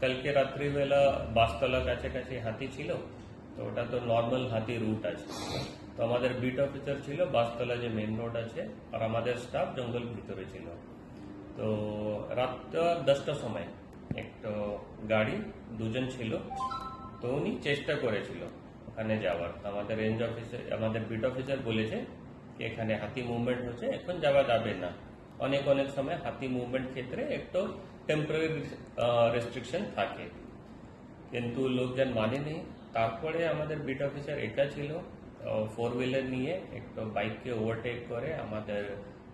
কালকে রাত্রিবেলা বাসতলা কাছাকাছি হাতি ছিল। তো ওটা তো নর্মাল হাতি রুট আছে। তো আমাদের বিট অফিসার ছিল, বাসতলা যে মেন রোড আছে, আর আমাদের স্টাফ জঙ্গল ভিতরে ছিল। তো রাত দশটার সময় একটা গাড়ি দুজন ছিল, তো উনি চেষ্টা করেছিল ওখানে যাওয়ার। তো আমাদের রেঞ্জ অফিসার আমাদের বিট অফিসার বলেছে এখানে হাতি মুভমেন্ট হচ্ছে, এখন যাওয়া যাবে না। অনেক অনেক সময় হাতি মুভমেন্ট ক্ষেত্রে একটু টেম্পোরারি রেস্ট্রিকশন থাকে। কিন্তু লোকজন মানেনি। তারপরে আমাদের বিট অফিসার একা ছিল ফোর হুইলার নিয়ে একটু বাইককে ওভারটেক করে আমাদের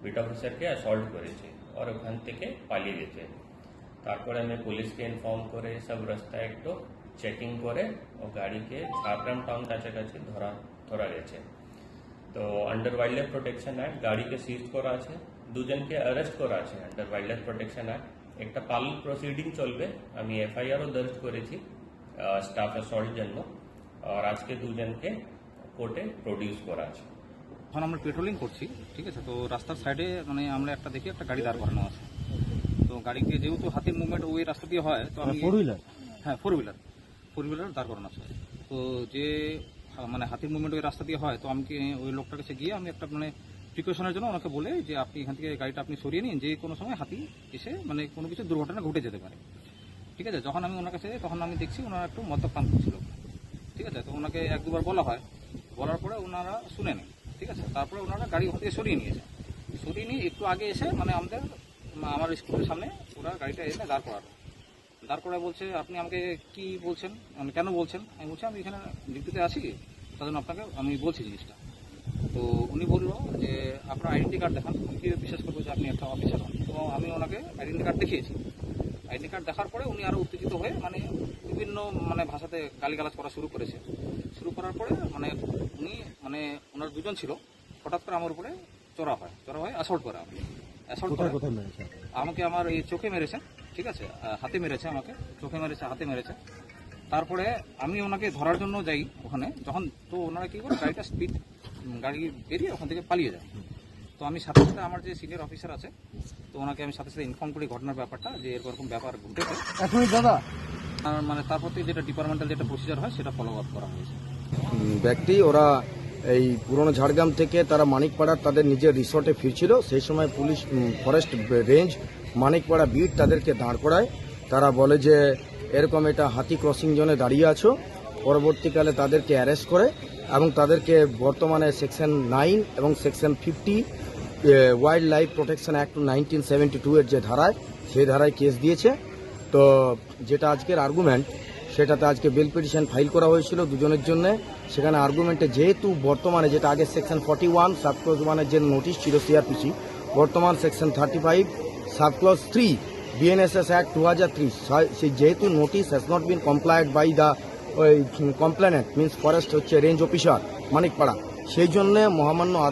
বিট অফিসারকে অ্যাসল্ট করেছে আর ওখান থেকে পালিয়ে গেছে। তারপরে আমি পুলিশকে ইনফর্ম করে সব রাস্তায় একটু চেকিং করে ও গাড়িকে ঝাড়গ্রাম টাউন কাছাকাছি ধরা ধরা গেছে। তো under wild life protection act গাড়িকে সিজ করা আছে, দুজনকে অ্যারেস্ট করা আছে under wild life protection act একটা পাল প্রসিডিং চলবে, আমি এফআইআরও দর্জ করেছি। স্টাফ অ্যাসল্ট জন্য আর আজকে দুজনকে কোর্টে প্রডিউস করা আছে। এখন আমরা পেট্রোলিং করছি ঠিক আছে? তো রাস্তার সাইডে মানে আমরা একটা দেখি একটা গাড়ি দাঁড় করানো আছে। তো গাড়িকে যেহেতু হাতির মুভমেন্ট ওই রাস্তা দিয়ে হয় তো আমি ফোর হুইলার হ্যাঁ ফোর হুইলার ফোর হুইলার দাঁড় করানো আছে। তো যে মানে হাতির মুভমেন্ট ওই রাস্তা দিয়ে হয় তো আমি ওই লোকটার কাছে গিয়ে আমি একটা মানে প্রিকশনের জন্য ওনাকে বলে যে আপনি এখান থেকে গাড়িটা আপনি সরিয়ে নিন যে কোনো সময় হাতি এসে মানে কোনো কিছু দুর্ঘটনা ঘটে যেতে পারে। ঠিক আছে, যখন আমি ওনার কাছে যাই তখন আমি দেখছি ওনারা একটু মদ্যপান করছিল। ঠিক আছে, তো ওনাকে এক দুবার বলা হয়। বলার পরে ওনারা শুনে নেন। ঠিক আছে, তারপরে ওনারা গাড়ি ওখান থেকে সরিয়ে নিয়েছে সরিয়ে নিয়ে একটু আগে এসে মানে আমাদের, আমার স্কুলের সামনে ওরা গাড়িটা এসে দাঁড় করালো। দাঁড় করায় বলছে, আপনি আমাকে কি বলছেন? মানে কেন বলছেন? আমি বলছি, আমি এখানে ডিউটিতে আছি, তার জন্য আপনাকে, আমি বলছি জিনিসটা। তো উনি বলল যে, আপনার আইডেন্টি কার্ড দেখান। আমি কি বিশ্বাস করব যে আপনি একটা অফিসার হন। তো আমি ওনাকে আইডেন্টি কার্ড দেখিয়েছি। আইডেন্টি কার্ড দেখার পরে উনি আরও উত্তেজিত হয়ে মানে বিভিন্ন মানে ভাষাতে গালিগালাজ করা শুরু করেছে। শুরু করার পরে মানে উনি মানে ওনার দুজন ছিল হঠাৎ করে আমার উপরে চড়া হয় চড়া হয় অ্যাসল্ট করে আমাকে। অ্যাসল্ট করে। আমাকে আমার এই চোখে মেরেছে ঠিক আছে? হাতে মেরেছে আমাকে চোখে মেরেছে হাতে মেরেছে। তারপরে আমি ওনাকে ধরার জন্য যাই ওখানে যখন তো ওনারা কি করে গাড়িটা স্পিড গাড়ি বেরিয়ে ওখান থেকে পালিয়ে যায়। তো আমি সাথে সাথে আমার যে সিনিয়র অফিসার আছে তো ওনাকে আমি সাথে সাথে ইনফর্ম করি ঘটনার ব্যাপারটা যে এরকম ব্যাপার ঘটেছে। এক মিনিট দাদা? আর মানে তারপর থেকে যেটা ডিপার্টমেন্টাল যেটা প্রসিজার হয় সেটা ফলো আপ করা হয়েছে। ব্যক্তি ওরা এই পুরনো ঝাড়গ্রাম থেকে তারা মানিকপাড়ার তাদের নিজের রিসর্টে ফিরছিল। সেই সময় police forest range Manikpara beat তাদেরকে দাঁড় করায়। তারা বলে যে এরকম এটা হাতি ক্রসিং জোনে দাঁড়িয়ে আছো। পরবর্তীকালে তাদেরকে অ্যারেস্ট করে এবং তাদেরকে বর্তমানে সেকশন নাইন এবং section fifty wildlife protection act nineteen seventy two এর যে ধারায়, সেই ধারায় কেস দিয়েছে। তো যেটা আজকের আর্গুমেন্ট সেটাতে আজকে বেল পিটিশন ফাইল করা হয়েছিল দুজনের জন্য। সেখানে আর্গুমেন্টে যেহেতু বর্তমানে যেটা আগে সেকশন ফর্টি ওয়ান সাবক্লজ ওয়ানের যে নোটিশ ছিল সিআরপিসি বর্তমান section thirty five subclause three BNSS act two হাজার থ্রি সেই যেহেতু notice has not been complied by the ওই কমপ্লেনেন্ট মিনস ফরেস্ট হচ্ছে রেঞ্জ অফিসার মানিকপাড়া। সেই জন্যে মহামান্য